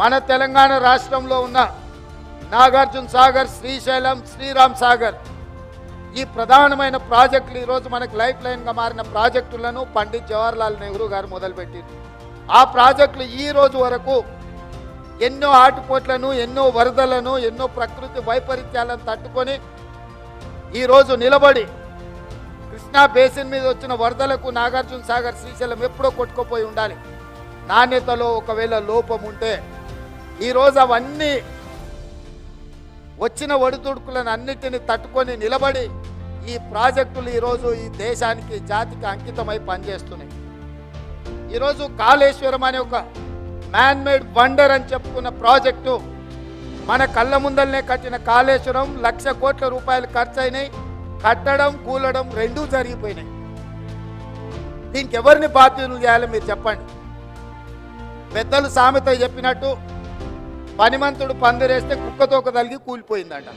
మన తెలంగాణ రాష్ట్రంలో ఉన్న నాగార్జున సాగర్ శ్రీశైలం శ్రీరామ్ సాగర్ ఈ ప్రధానమైన ప్రాజెక్టులు ఈరోజు మనకు లైఫ్ లైన్గా మారిన ప్రాజెక్టులను పండిత్ జవహర్లాల్ నెహ్రూ గారు మొదలుపెట్టింది ఆ ప్రాజెక్టులు ఈ రోజు వరకు ఎన్నో ఆటుపోట్లను ఎన్నో వరదలను ఎన్నో ప్రకృతి వైపరీత్యాలను తట్టుకొని ఈరోజు నిలబడి కృష్ణా బేసిన్ మీద వచ్చిన వరదలకు నాగార్జున సాగర్ శ్రీశైలం ఎప్పుడో కొట్టుకుపోయి ఉండాలి. నాణ్యతలో ఒకవేళ లోపం ఉంటే ఈరోజు అవన్నీ వచ్చిన ఒడిదుడుకులను అన్నిటిని తట్టుకొని నిలబడి ఈ ప్రాజెక్టులు ఈరోజు ఈ దేశానికి జాతికి అంకితమై పనిచేస్తున్నాయి. ఈరోజు కాళేశ్వరం అనే ఒక మ్యాన్ మేడ్ వండర్ అని చెప్పుకున్న ప్రాజెక్టు మన కళ్ళ ముందల్నే కట్టిన కాళేశ్వరం లక్ష కోట్ల రూపాయలు ఖర్చు అయినాయి కట్టడం కూలడం రెండూ జరిగిపోయినాయి. దీనికి ఎవరిని బాధ్యులు చేయాలి మీరు చెప్పండి. పెద్దలు సామెత చెప్పినట్టు పనిమంతుడు పందిరేస్తే కుక్కతోక తలిగి కూలిపోయిందంట.